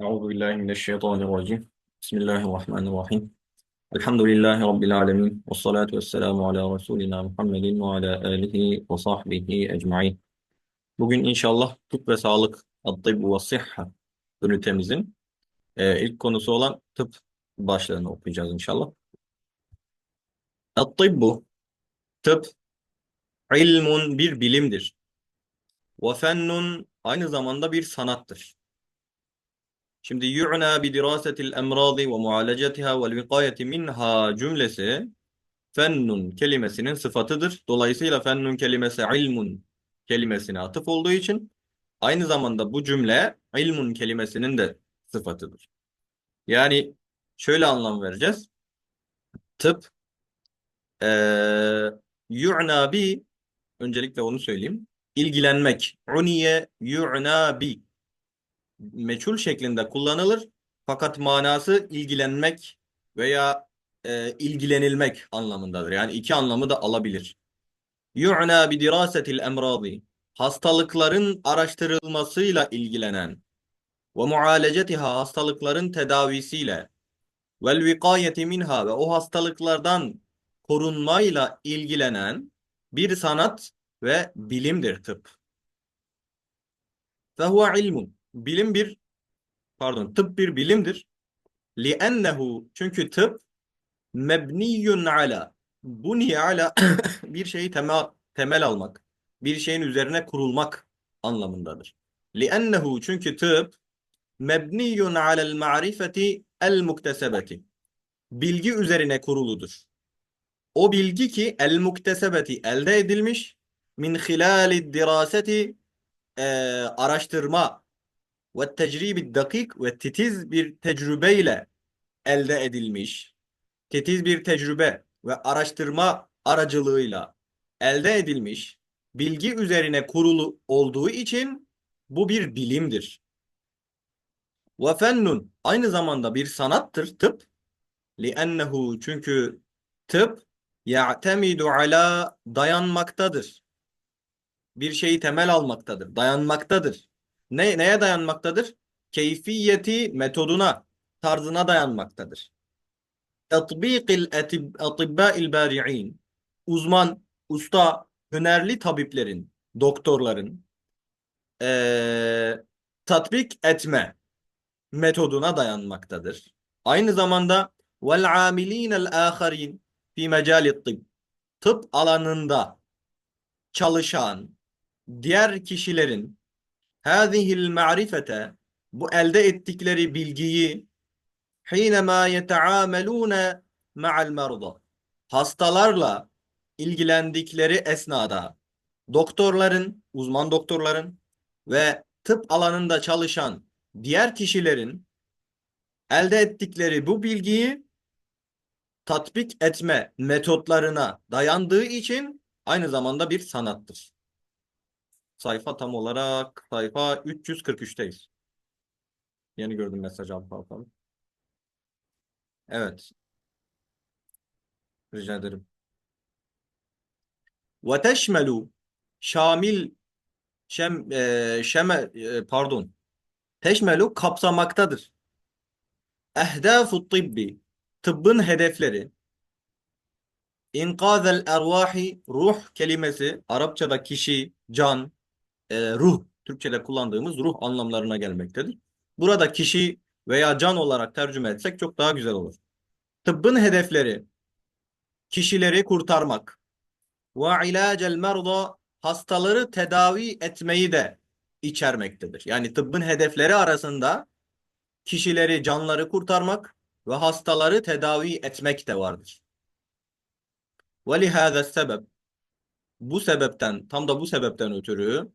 Euzu billahi mineşşeytanirracim. Bismillahirrahmanirrahim. Elhamdülillahi rabbil alamin. Ves salatu vesselamu ala resulina Muhammedin ve ala alihi ve sahbihi ecmaîn. Bugün inşallah tıp ve sağlık ad-tıbb ve sıhha ünitemizin e, ilk konusu olan tıp başlığını okuyacağız inşallah. Tıbbu tıp ilmun bir bilimdir. Ve fennun aynı zamanda bir sanattır. Şimdi yu'na bi dirasetil emradi ve mualecetiha vel vikayeti minha cümlesi fennun kelimesinin sıfatıdır. Dolayısıyla fennun kelimesi ilmun kelimesine atıf olduğu için aynı zamanda bu cümle ilmun kelimesinin de sıfatıdır. Yani şöyle anlam vereceğiz. Tıp eee yu'na bi öncelikle onu söyleyeyim. İlgilenmek. Uniye yu'na bi meçhul şeklinde kullanılır. Fakat manası ilgilenmek veya e, ilgilenilmek anlamındadır. Yani iki anlamı da alabilir. Yu'na bi dirasetil emradi. Hastalıkların araştırılmasıyla ilgilenen ve mualecetiha hastalıkların tedavisiyle vel vikayeti minha ve o hastalıklardan korunmayla ilgilenen bir sanat ve bilimdir tıp. Fehuve ilmun. Bilim bir pardon tıp bir bilimdir. Li'ennehu çünkü tıp mebniyun ala buni ala bir şeyi temel, temel almak, bir şeyin üzerine kurulmak anlamındadır. Li'ennehu çünkü tıp mebniyun alel ma'rifeti el muktesebeti bilgi üzerine kuruludur. O bilgi ki el muktesebeti elde edilmiş min hilali diraseti e, araştırma ve tecribi dakik ve titiz bir tecrübeyle elde edilmiş, titiz bir tecrübe ve araştırma aracılığıyla elde edilmiş bilgi üzerine kurulu olduğu için bu bir bilimdir. Ve fennun aynı zamanda bir sanattır tıp. Li'ennehu çünkü tıp ya'temidu ala dayanmaktadır. Bir şeyi temel almaktadır, dayanmaktadır. Ne, neye dayanmaktadır? Keyfiyeti metoduna, tarzına dayanmaktadır. Tatbikil atibbâil bâri'in uzman, usta, hünerli tabiplerin, doktorların ee, tatbik etme metoduna dayanmaktadır. Aynı zamanda vel amilînel âkharîn fi mecâlit tıbb tıp alanında çalışan diğer kişilerin hâzihil ma'rifete bu elde ettikleri bilgiyi hinema yeteamelûne ma'al merda hastalarla ilgilendikleri esnada doktorların, uzman doktorların ve tıp alanında çalışan diğer kişilerin elde ettikleri bu bilgiyi tatbik etme metotlarına dayandığı için aynı zamanda bir sanattır. Sayfa tam olarak sayfa 343'teyiz. Yeni gördüm mesaj abi bakalım. Evet. Rica ederim. Ve teşmelu şamil şem, e, şeme e, pardon teşmelu kapsamaktadır. Ehdafu tıbbi tıbbın hedefleri İnkazel ervahi ruh kelimesi Arapçada kişi, can, e, ruh Türkçe'de kullandığımız ruh anlamlarına gelmektedir. Burada kişi veya can olarak tercüme etsek çok daha güzel olur. Tıbbın hedefleri kişileri kurtarmak ve ilacel merda hastaları tedavi etmeyi de içermektedir. Yani tıbbın hedefleri arasında kişileri, canları kurtarmak ve hastaları tedavi etmek de vardır. Ve lihâze sebep bu sebepten, tam da bu sebepten ötürü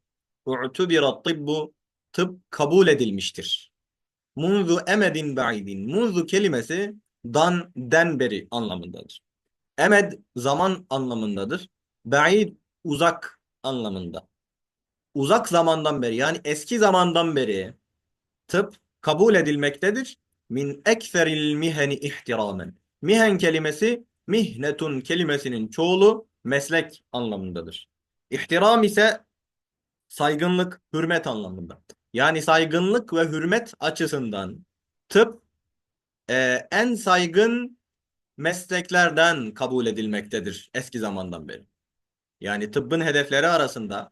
u'tubira tıbbu tıp kabul edilmiştir. Munzu emedin ba'idin. Munzu kelimesi dan den beri anlamındadır. Emed zaman anlamındadır. Ba'id uzak anlamında. Uzak zamandan beri yani eski zamandan beri tıp kabul edilmektedir. Min ekferil miheni ihtiramen. Mihen kelimesi mihnetun kelimesinin çoğulu meslek anlamındadır. İhtiram ise saygınlık, hürmet anlamında. Yani saygınlık ve hürmet açısından tıp e, en saygın mesleklerden kabul edilmektedir eski zamandan beri. Yani tıbbın hedefleri arasında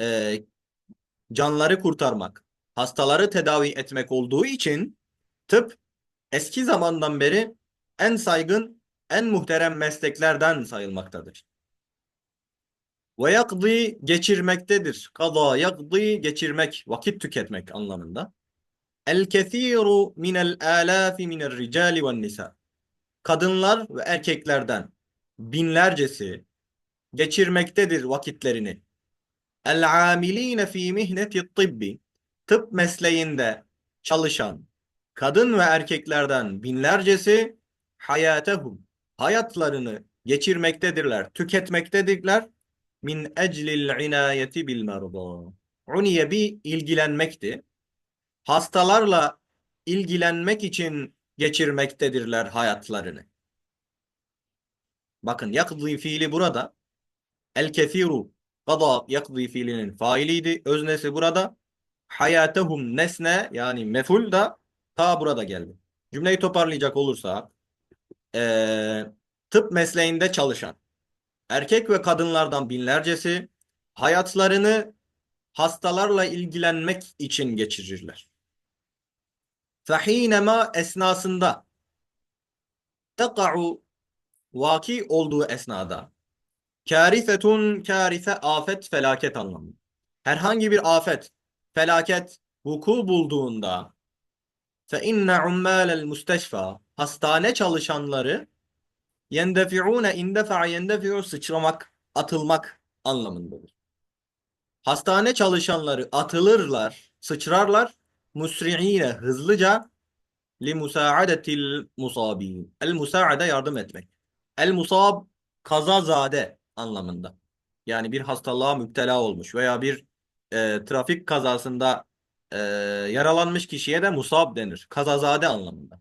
e, canları kurtarmak, hastaları tedavi etmek olduğu için tıp eski zamandan beri en saygın, en muhterem mesleklerden sayılmaktadır. Ve yakdi geçirmektedir. Kaza yakdi geçirmek, vakit tüketmek anlamında. El kethiru minel alafi minel ricali ve nisa. Kadınlar ve erkeklerden binlercesi geçirmektedir vakitlerini. El amiline fi mihneti tibbi. Tıp mesleğinde çalışan kadın ve erkeklerden binlercesi hayatehum hayatlarını geçirmektedirler, tüketmektedirler min eclil inayeti bil merda. Uniye bir ilgilenmekti. Hastalarla ilgilenmek için geçirmektedirler hayatlarını. Bakın yakdi fiili burada. El kethiru kada yakdi fiilinin failiydi. Öznesi burada. Hayatehum nesne yani meful da ta burada geldi. Cümleyi toparlayacak olursa eee, tıp mesleğinde çalışan erkek ve kadınlardan binlercesi hayatlarını hastalarla ilgilenmek için geçirirler. Fehinema esnasında teka'u vaki olduğu esnada kârifetun kârife afet felaket anlamı. Herhangi bir afet, felaket vuku bulduğunda fe inne ummâlel müsteşfa hastane çalışanları yendefi'ûne indefa'a yendefi'u sıçramak, atılmak anlamındadır. Hastane çalışanları atılırlar, sıçrarlar musri'ine hızlıca li musaadetil musabin. El musaade yardım etmek. El musab kazazade anlamında. Yani bir hastalığa müptela olmuş veya bir e, trafik kazasında e, yaralanmış kişiye de musab denir. Kazazade anlamında.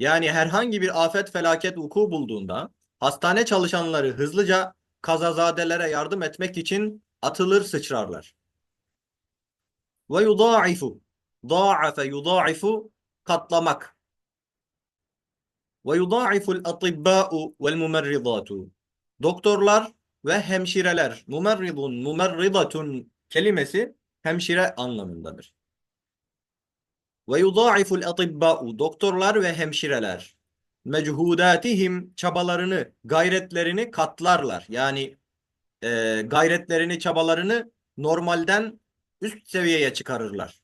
Yani herhangi bir afet felaket vuku bulduğunda hastane çalışanları hızlıca kazazadelere yardım etmek için atılır sıçrarlar. Ve yudâifu. Dâafe yudâifu katlamak. Ve yudâiful atibbâ'u vel mumerridâtu. Doktorlar ve hemşireler. Mumerridun, mumerridatun kelimesi hemşire anlamındadır. Ve yudâiful atibbâ'u. Doktorlar ve hemşireler. Mechudatihim çabalarını, gayretlerini katlarlar. Yani e, gayretlerini, çabalarını normalden üst seviyeye çıkarırlar.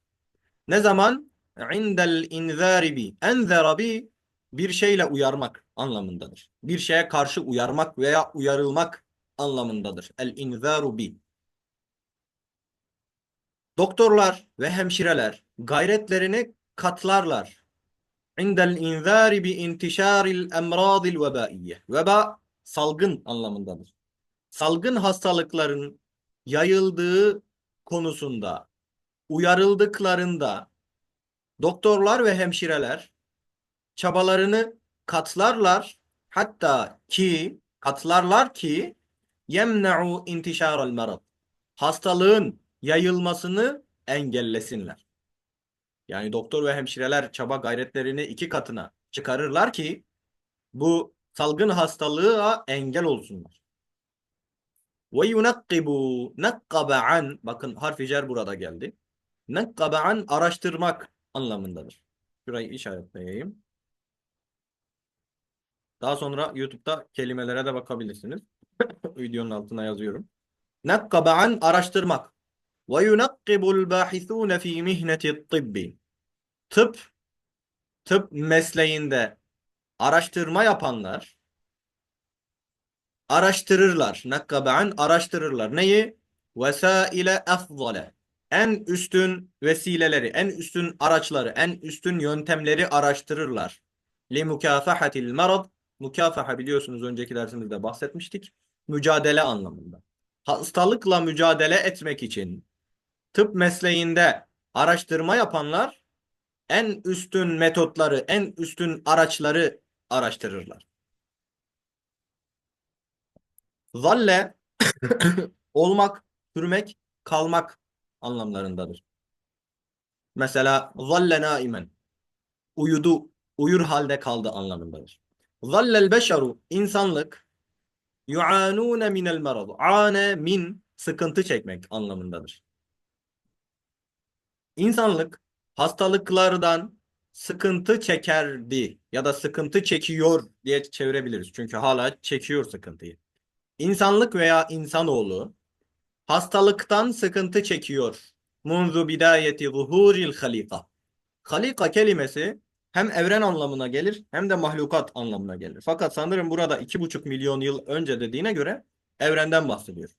Ne zaman? İndel inzâri bi. Enzera bi bir şeyle uyarmak anlamındadır. Bir şeye karşı uyarmak veya uyarılmak anlamındadır. El inzâru bi. Doktorlar ve hemşireler gayretlerini katlarlar. İndel inzâri bi intişâril emrâdil vebaiyye. Veba salgın anlamındadır. Salgın hastalıkların yayıldığı konusunda uyarıldıklarında doktorlar ve hemşireler çabalarını katlarlar hatta ki katlarlar ki yemna'u intişaral merad hastalığın yayılmasını engellesinler. Yani doktor ve hemşireler çaba gayretlerini iki katına çıkarırlar ki bu salgın hastalığa engel olsunlar. Ve yunakkibu nakkabe an bakın harfi cer burada geldi. Nakkabe an araştırmak anlamındadır. Şurayı işaretleyeyim. Daha sonra YouTube'da kelimelere de bakabilirsiniz. Videonun altına yazıyorum. Nakkabe an araştırmak. Ve yunakkibul bahithune fi mihneti tibbi. Tıp, tıp mesleğinde araştırma yapanlar araştırırlar. Nakkabe'an araştırırlar. Neyi? Vesaile efzale. En üstün vesileleri, en üstün araçları, en üstün yöntemleri araştırırlar. Li mukafahatil marad. Mukafaha biliyorsunuz önceki dersimizde bahsetmiştik. Mücadele anlamında. Hastalıkla mücadele etmek için tıp mesleğinde araştırma yapanlar en üstün metotları, en üstün araçları araştırırlar. Zalle olmak, sürmek, kalmak anlamlarındadır. Mesela zalle naimen. Uyudu, uyur halde kaldı anlamındadır. Zallel beşeru insanlık yuanune minel merad. Ane min sıkıntı çekmek anlamındadır. İnsanlık hastalıklardan sıkıntı çekerdi ya da sıkıntı çekiyor diye çevirebiliriz. Çünkü hala çekiyor sıkıntıyı. İnsanlık veya insanoğlu hastalıktan sıkıntı çekiyor. Munzu bidayeti zuhuril halika. Halika kelimesi hem evren anlamına gelir hem de mahlukat anlamına gelir. Fakat sanırım burada iki buçuk milyon yıl önce dediğine göre evrenden bahsediyor.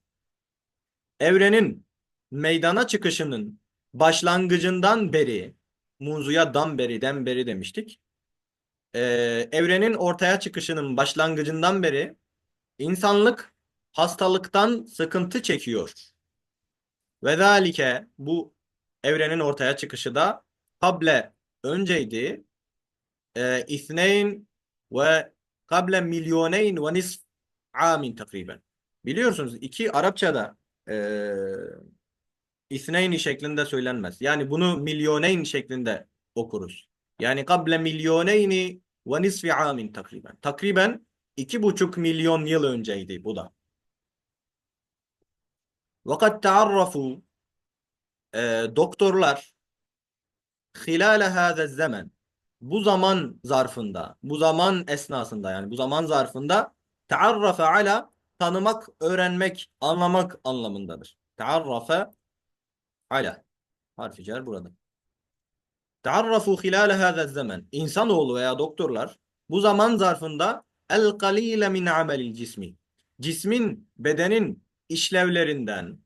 Evrenin meydana çıkışının başlangıcından beri, munzuya dan beri, demiştik. Ee, evrenin ortaya çıkışının başlangıcından beri insanlık hastalıktan sıkıntı çekiyor. Ve zalike bu evrenin ortaya çıkışı da kable önceydi. E, isneyn ve kable milyoneyn ve nisf amin takriben. Biliyorsunuz iki Arapçada e, isneyni şeklinde söylenmez. Yani bunu milyoneyn şeklinde okuruz. Yani kable milyoneyni ve nisfi amin takriben. Takriben iki buçuk milyon yıl önceydi bu da. Fakat taarrafu e, doktorlar hilale hâze zaman bu zaman zarfında, bu zaman esnasında yani bu zaman zarfında taarrafe ala tanımak, öğrenmek, anlamak anlamındadır. Taarrafe ala harfi cer burada. Taarrafu hilale hâze zaman insanoğlu veya doktorlar bu zaman zarfında el kalile min amelil cismi cismin, bedenin işlevlerinden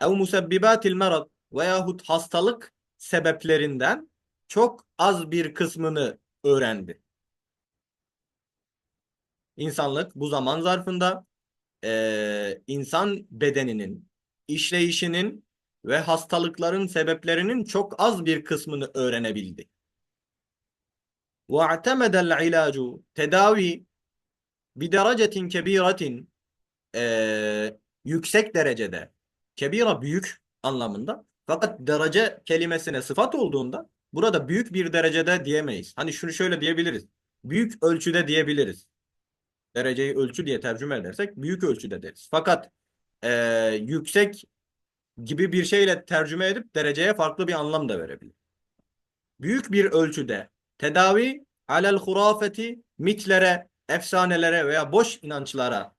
ev musebbibatil merad veyahut hastalık sebeplerinden çok az bir kısmını öğrendi. İnsanlık bu zaman zarfında eee, insan bedeninin, işleyişinin ve hastalıkların sebeplerinin çok az bir kısmını öğrenebildi. وَاَعْتَمَدَ الْعِلَاجُ Tedavi bir derecetin kebiretin eee, yüksek derecede kebira büyük anlamında fakat derece kelimesine sıfat olduğunda burada büyük bir derecede diyemeyiz. Hani şunu şöyle diyebiliriz. Büyük ölçüde diyebiliriz. Dereceyi ölçü diye tercüme edersek büyük ölçüde deriz. Fakat eee, yüksek gibi bir şeyle tercüme edip dereceye farklı bir anlam da verebilir. Büyük bir ölçüde tedavi alel hurafeti mitlere, efsanelere veya boş inançlara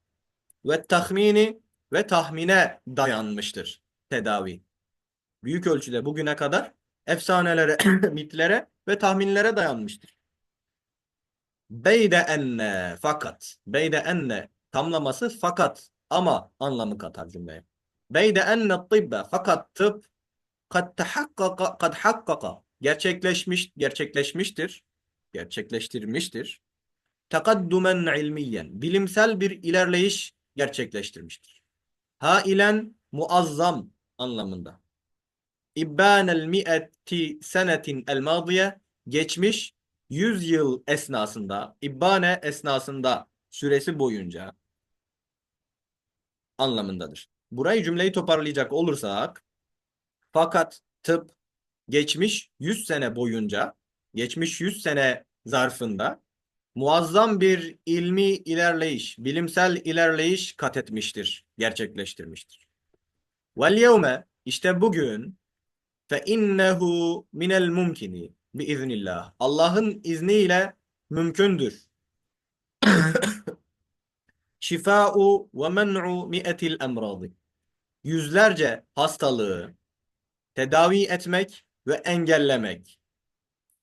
ve tahmini ve tahmine dayanmıştır tedavi. Büyük ölçüde bugüne kadar efsanelere, mitlere ve tahminlere dayanmıştır. Beyde enne fakat. Beyde enne tamlaması fakat ama anlamı katar cümleye. Beyde enne tibbe fakat tıp kad tahakkaka kad hakkaka gerçekleşmiş gerçekleşmiştir. Gerçekleştirmiştir. Tekaddumen ilmiyen bilimsel bir ilerleyiş gerçekleştirmiştir. Hailen muazzam anlamında. İbbanel mi'eti senetin el madiye geçmiş 100 yıl esnasında, İbbane esnasında süresi boyunca anlamındadır. Burayı cümleyi toparlayacak olursak fakat tıp geçmiş 100 sene boyunca, geçmiş 100 sene zarfında muazzam bir ilmi ilerleyiş, bilimsel ilerleyiş kat etmiştir, gerçekleştirmiştir. Vel yevme işte bugün fe innehu minel mumkini biiznillah. Allah'ın izniyle mümkündür. Şifa'u ve men'u mi'etil emradi. Yüzlerce hastalığı tedavi etmek ve engellemek.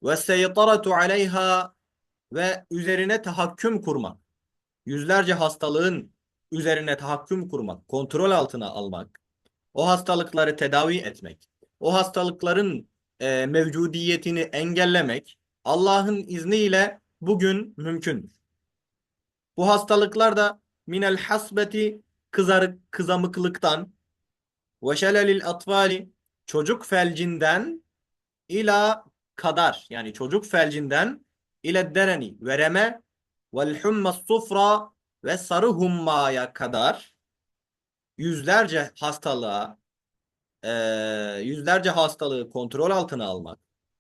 Ve seytaratu aleyha ve üzerine tahakküm kurmak. Yüzlerce hastalığın üzerine tahakküm kurmak, kontrol altına almak. O hastalıkları tedavi etmek. O hastalıkların e, mevcudiyetini engellemek Allah'ın izniyle bugün mümkündür. Bu hastalıklar da minel hasbeti kızarık kızamıklıktan ve şelelil atvali çocuk felcinden ila kadar. Yani çocuk felcinden ile dereni. Vereme. vel hummas sufra ve sarı hummaya kadar yüzlerce hastalığa e, yüzlerce hastalığı kontrol altına almak,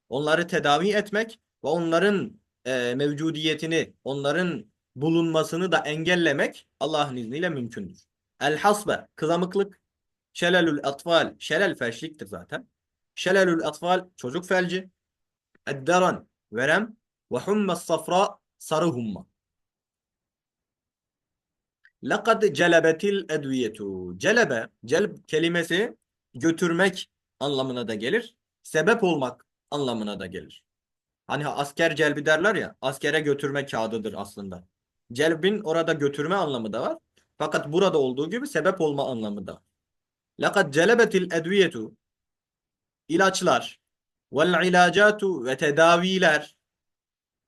onları tedavi etmek ve onların e, mevcudiyetini, onların bulunmasını da engellemek Allah'ın izniyle mümkündür. El hasbe, kızamıklık, şelelül atfal, şelel felçliktir zaten. Şelelül atfal, çocuk felci, edderan, verem ve hummes safra, sarı humma. Lekad celebetil edviyetu. Celebe, celb kelimesi götürmek anlamına da gelir. Sebep olmak anlamına da gelir. Hani asker celbi derler ya, askere götürme kağıdıdır aslında. Celbin orada götürme anlamı da var. Fakat burada olduğu gibi sebep olma anlamı da var. Lekad celebetil edviyetu. ilaçlar vel ilacatu ve tedaviler.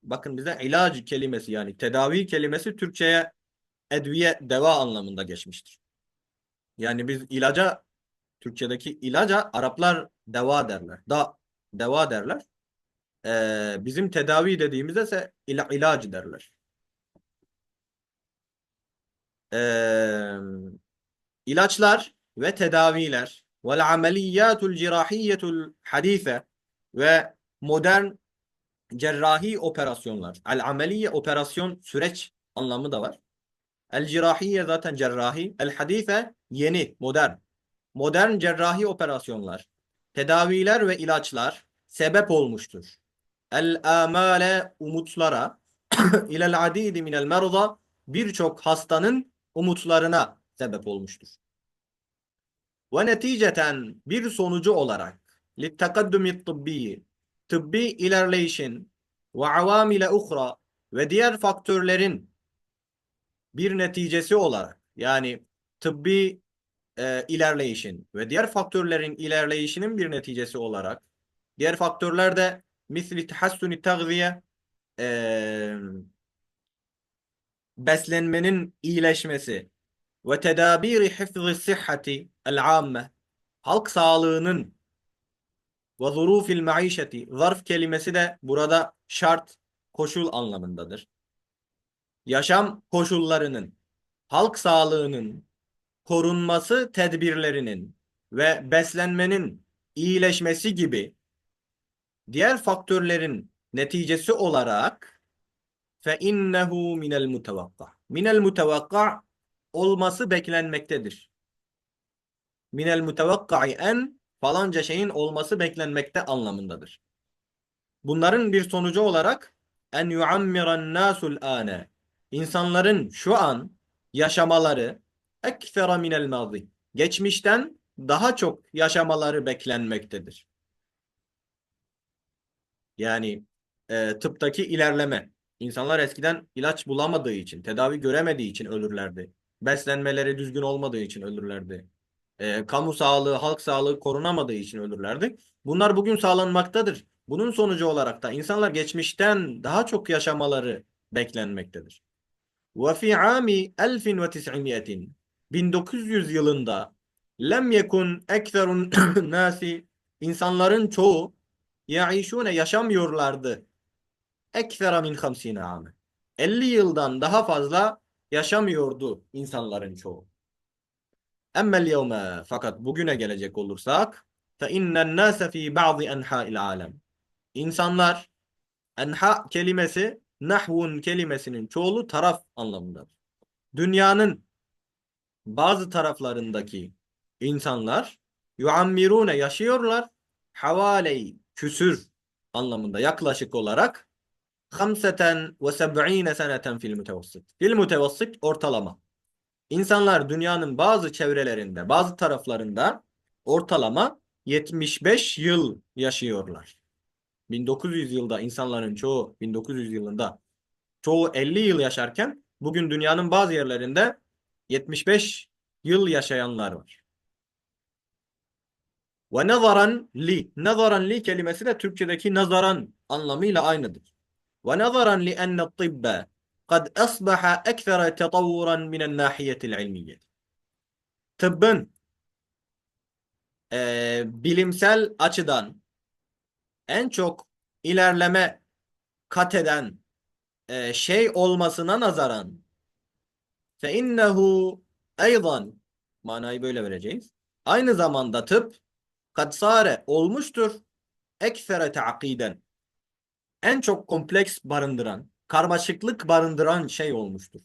Bakın bize ilaç kelimesi yani tedavi kelimesi Türkçe'ye edviye deva anlamında geçmiştir. Yani biz ilaca Türkçedeki ilaca Araplar deva derler. Da deva derler. Ee, bizim tedavi dediğimizde ise ila, ilacı derler. Ee, ilaçlar ve tedaviler vel ameliyyatul cirahiyetul hadife ve modern cerrahi operasyonlar. El ameliye operasyon süreç anlamı da var. El cirahiye zaten cerrahi. El hadife yeni, modern. Modern cerrahi operasyonlar, tedaviler ve ilaçlar sebep olmuştur. El amale umutlara ilel adidi minel merza birçok hastanın umutlarına sebep olmuştur. Ve neticeten bir sonucu olarak littekaddumi tıbbi tıbbi ilerleyişin ve avamile uhra ve diğer faktörlerin bir neticesi olarak yani tıbbi e, ilerleyişin ve diğer faktörlerin ilerleyişinin bir neticesi olarak diğer faktörler de misli tahassuni tagziye e, beslenmenin iyileşmesi ve tedabiri hifzı sıhhati el-amme halk sağlığının ve zurufil maişeti zarf kelimesi de burada şart koşul anlamındadır. Yaşam koşullarının halk sağlığının korunması tedbirlerinin ve beslenmenin iyileşmesi gibi diğer faktörlerin neticesi olarak fe innehu minel mutevakka. Minel mutevakka olması beklenmektedir. Minel mutevakkai en falanca şeyin olması beklenmekte anlamındadır. Bunların bir sonucu olarak en yuammiran nasul ane. İnsanların şu an yaşamaları ekfera minel mazi. Geçmişten daha çok yaşamaları beklenmektedir. Yani e, tıptaki ilerleme. İnsanlar eskiden ilaç bulamadığı için, tedavi göremediği için ölürlerdi. Beslenmeleri düzgün olmadığı için ölürlerdi. E, kamu sağlığı, halk sağlığı korunamadığı için ölürlerdi. Bunlar bugün sağlanmaktadır. Bunun sonucu olarak da insanlar geçmişten daha çok yaşamaları beklenmektedir. Fi ami 1900 1900 yılında lem yekun ekserun nasi insanların çoğu yaişune yaşamıyorlardı. Eksera min 50 ame. 50 yıldan daha fazla yaşamıyordu insanların çoğu. Emmel yevme fakat bugüne gelecek olursak fe innen nase fi ba'zi enha'il alem. İnsanlar enha kelimesi nahvun kelimesinin çoğulu taraf anlamındadır. Dünyanın bazı taraflarındaki insanlar yuammirune yaşıyorlar havaley küsür anlamında yaklaşık olarak hamseten ve seb'ine seneten fil mutevassit. Fil mutevassit ortalama. İnsanlar dünyanın bazı çevrelerinde, bazı taraflarında ortalama 75 yıl yaşıyorlar. 1900 yılda insanların çoğu 1900 yılında çoğu 50 yıl yaşarken bugün dünyanın bazı yerlerinde 75 yıl yaşayanlar var. Ve nazaran li. Nazaran li kelimesi de Türkçedeki nazaran anlamıyla aynıdır. Li enne tibbe kad asbaha ekfere tetavvuran minen nahiyetil ilmiyet. Tıbbın e, bilimsel açıdan en çok ilerleme kat eden e, şey olmasına nazaran fe innehu eydan manayı böyle vereceğiz. Aynı zamanda tıp kad sare olmuştur ekfere ta'kiden en çok kompleks barındıran, karmaşıklık barındıran şey olmuştur.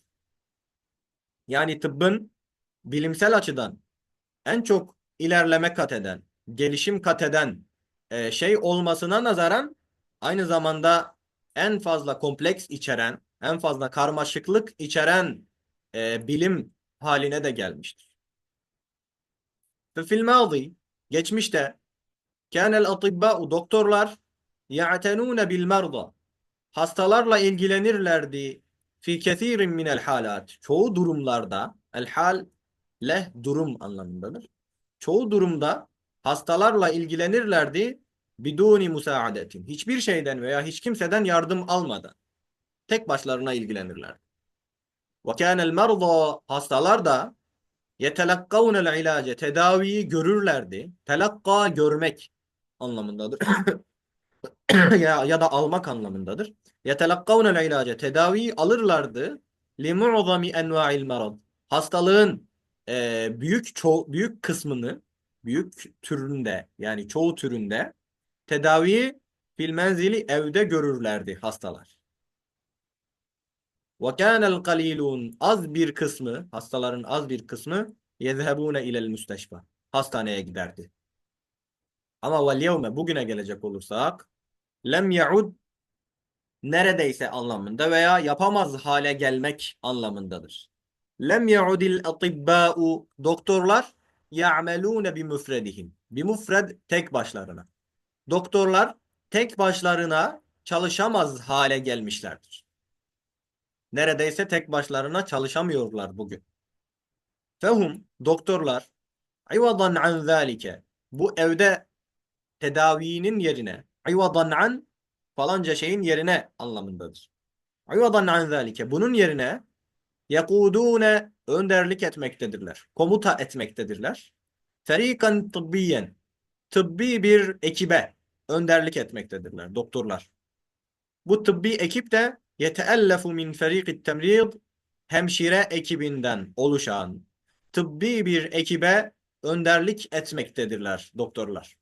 Yani tıbbın bilimsel açıdan en çok ilerleme kat eden, gelişim kat eden e, şey olmasına nazaran aynı zamanda en fazla kompleks içeren, en fazla karmaşıklık içeren e, bilim haline de gelmiştir. Ve fil madi geçmişte kânel atibbâ'u doktorlar ya'tenûne bil merda hastalarla ilgilenirlerdi fi kethirin minel halat çoğu durumlarda el hal leh durum anlamındadır. Çoğu durumda hastalarla ilgilenirlerdi biduni musaadetin. Hiçbir şeyden veya hiç kimseden yardım almadan. Tek başlarına ilgilenirler. Ve kânel merda hastalar da yetelekkavnel ilace tedaviyi görürlerdi. Telakka görmek anlamındadır. ya, ya da almak anlamındadır. Yetelekkavnel ilace tedaviyi alırlardı. Mu'zami enva'il merad. Hastalığın e, büyük ço büyük kısmını büyük türünde yani çoğu türünde tedaviyi fil menzili evde görürlerdi hastalar. Kânel kalilun az bir kısmı hastaların az bir kısmı yezhebûne ilel müsteşfa hastaneye giderdi. Ama yevme bugüne gelecek olursak lem yaud neredeyse anlamında veya yapamaz hale gelmek anlamındadır. Lem yaudil atibbâ'u doktorlar ya'melûne bi müfredihim. Bi müfred tek başlarına. Doktorlar tek başlarına çalışamaz hale gelmişlerdir. Neredeyse tek başlarına çalışamıyorlar bugün. Fehum doktorlar ivadan an zalike bu evde tedavinin yerine ivadan an falanca şeyin yerine anlamındadır. İvadan an zalike bunun yerine yekudune önderlik etmektedirler. Komuta etmektedirler. Ferikan tıbbiyen tıbbi bir ekibe önderlik etmektedirler doktorlar. Bu tıbbi ekip de yeteellefu min ferikit temrid hemşire ekibinden oluşan tıbbi bir ekibe önderlik etmektedirler doktorlar.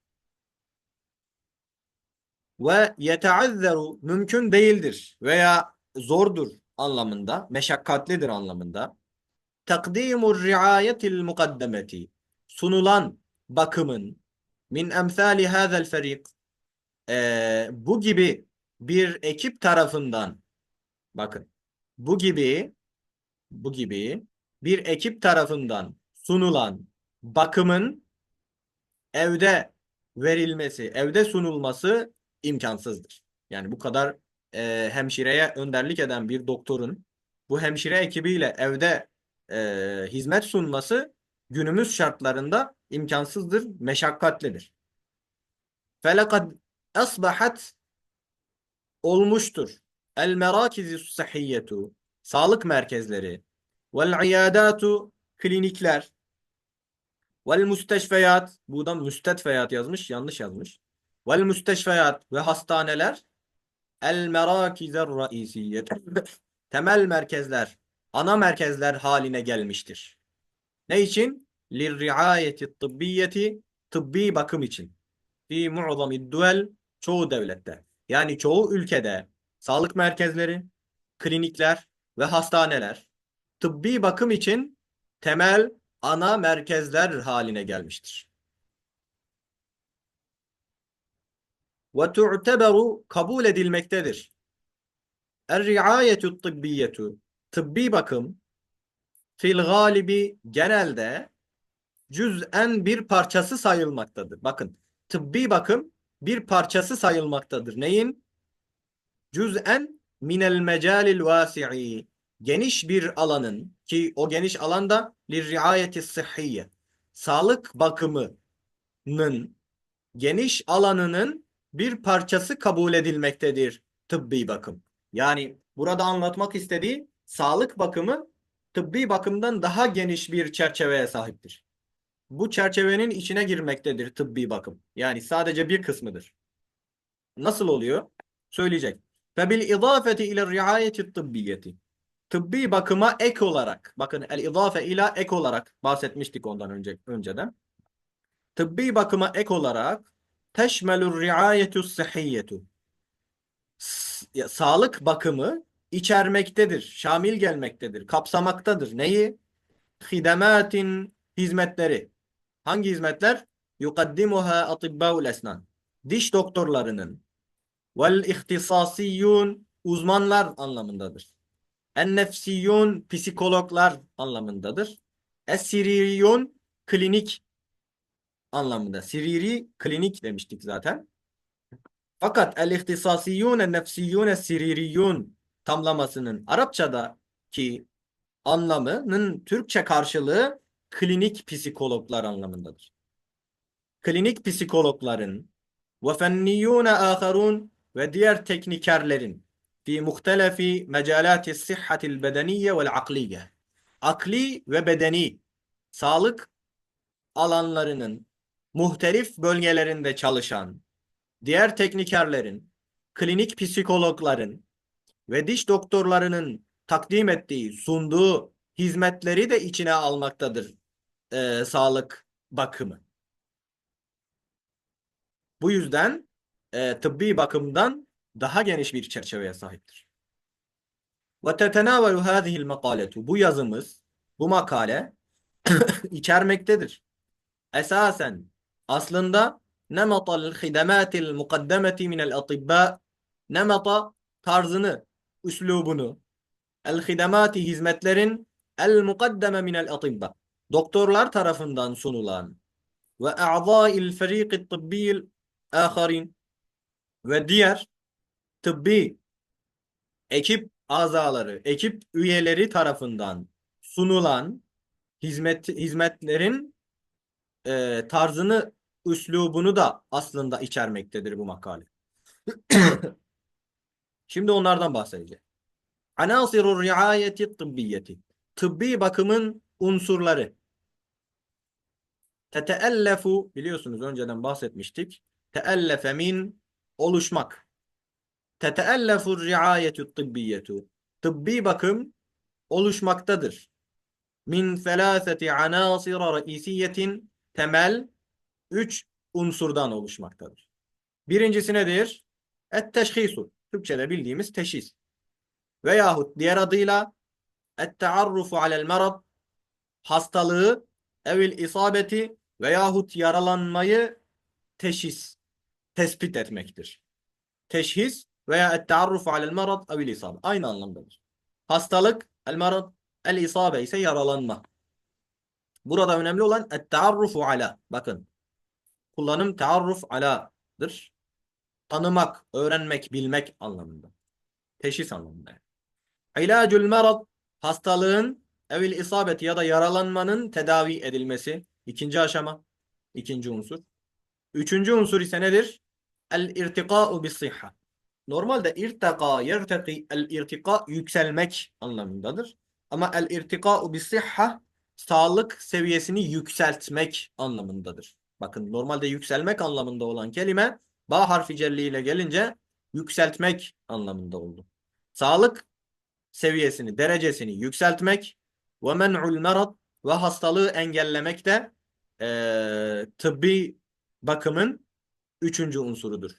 Ve yeteazzeru mümkün değildir veya zordur anlamında, meşakkatlidir anlamında. Takdimur riayetil mukaddemeti sunulan bakımın min emsali hazel ferik e, bu gibi bir ekip tarafından bakın bu gibi bu gibi bir ekip tarafından sunulan bakımın evde verilmesi, evde sunulması imkansızdır. Yani bu kadar e, hemşireye önderlik eden bir doktorun bu hemşire ekibiyle evde e, hizmet sunması günümüz şartlarında imkansızdır, meşakkatlidir. Felakad asbahat olmuştur. El merakizi sahiyyetu sağlık merkezleri vel iyadatu klinikler vel müsteşfeyat buradan müstetfeyat yazmış yanlış yazmış. Vel müsteşfeyat ve hastaneler el merakizer raisiyet temel merkezler ana merkezler haline gelmiştir. Ne için? Lirriayeti tıbbiyeti tıbbi bakım için. Fi mu'zamid duel çoğu devlette. Yani çoğu ülkede sağlık merkezleri, klinikler ve hastaneler tıbbi bakım için temel ana merkezler haline gelmiştir. Ve tu'teberu kabul edilmektedir. Er-riayetu tıbbiyetu tıbbi bakım fil galibi genelde cüz'en bir parçası sayılmaktadır. Bakın tıbbi bakım bir parçası sayılmaktadır. Neyin? Cüz'en minel mecalil vasi'i geniş bir alanın ki o geniş alanda lirriayeti sıhhiye sağlık bakımının geniş alanının bir parçası kabul edilmektedir tıbbi bakım. Yani burada anlatmak istediği sağlık bakımı tıbbi bakımdan daha geniş bir çerçeveye sahiptir. Bu çerçevenin içine girmektedir tıbbi bakım. Yani sadece bir kısmıdır. Nasıl oluyor? Söyleyecek. Febil idafeti ile riayeti tıbbiyeti. Tıbbi bakıma ek olarak, bakın el idafe ila ek olarak bahsetmiştik ondan önce önceden. tıbbi bakıma ek olarak teşmelur riayetu sıhhiyetu sağlık bakımı içermektedir, şamil gelmektedir, kapsamaktadır. Neyi? Hidematin hizmetleri. Hangi hizmetler? Yukaddimuha atibbâul esnan. Diş doktorlarının vel ihtisasiyyun uzmanlar anlamındadır. En nefsiyyun psikologlar anlamındadır. Es-siririyun klinik anlamında. Siriri klinik demiştik zaten. Fakat el-ihtisasiyyun en-nefsiyyun es-siririyun tamlamasının Arapçadaki anlamının Türkçe karşılığı klinik psikologlar anlamındadır. Klinik psikologların ve fenniyûne âkharûn ve diğer teknikerlerin fi muhtelefi mecalati sıhhatil bedeniye vel akliye akli ve bedeni sağlık alanlarının muhtelif bölgelerinde çalışan diğer teknikerlerin, klinik psikologların ve diş doktorlarının takdim ettiği, sunduğu hizmetleri de içine almaktadır eee, sağlık bakımı. Bu yüzden eee, tıbbi bakımdan daha geniş bir çerçeveye sahiptir. Ve tetenavelu hâzihil makaletu. Bu yazımız, bu makale içermektedir. Esasen aslında nematal hidematil mukaddemeti minel atibba nemata tarzını, üslubunu el hidemati hizmetlerin el mukaddeme minel atibba doktorlar tarafından sunulan ve a'zâil ferîkit tıbbiyil âkharin ve diğer tıbbi ekip azaları, ekip üyeleri tarafından sunulan hizmet hizmetlerin e, tarzını, üslubunu da aslında içermektedir bu makale. Şimdi onlardan bahsedeceğim. Anasirur riayeti tıbbiyeti. Tıbbi bakımın unsurları. Teteellefu biliyorsunuz önceden bahsetmiştik. Teellefe min oluşmak. Teteellefu riayetu tıbbiyetu. Tıbbi bakım oluşmaktadır. Min felâseti anâsira reisiyetin temel üç unsurdan oluşmaktadır. Birincisi nedir? Et-teşhisu. Türkçe'de bildiğimiz teşhis. Veyahut diğer adıyla et-tearrufu alel merad hastalığı evil isabeti veyahut yaralanmayı teşhis, tespit etmektir. Teşhis veya et-tearrufu alel merad evil isabe. Aynı anlamdadır. Hastalık, el merad, el isabe ise yaralanma. Burada önemli olan et-tearrufu ala. Bakın. Kullanım tearruf ala'dır. Tanımak, öğrenmek, bilmek anlamında. Teşhis anlamında. İlacül merad hastalığın evil isabet ya da yaralanmanın tedavi edilmesi. ikinci aşama. ikinci unsur. Üçüncü unsur ise nedir? El-irtikâ'u bis-sihha. Normalde irtika, yerteki, el-irtika yükselmek anlamındadır. Ama el-irtikâ'u bis-sihha sağlık seviyesini yükseltmek anlamındadır. Bakın normalde yükselmek anlamında olan kelime ba harfi celliyle gelince yükseltmek anlamında oldu. Sağlık seviyesini, derecesini yükseltmek ve men'ul merad ve hastalığı engellemek de eee, tıbbi bakımın üçüncü unsurudur.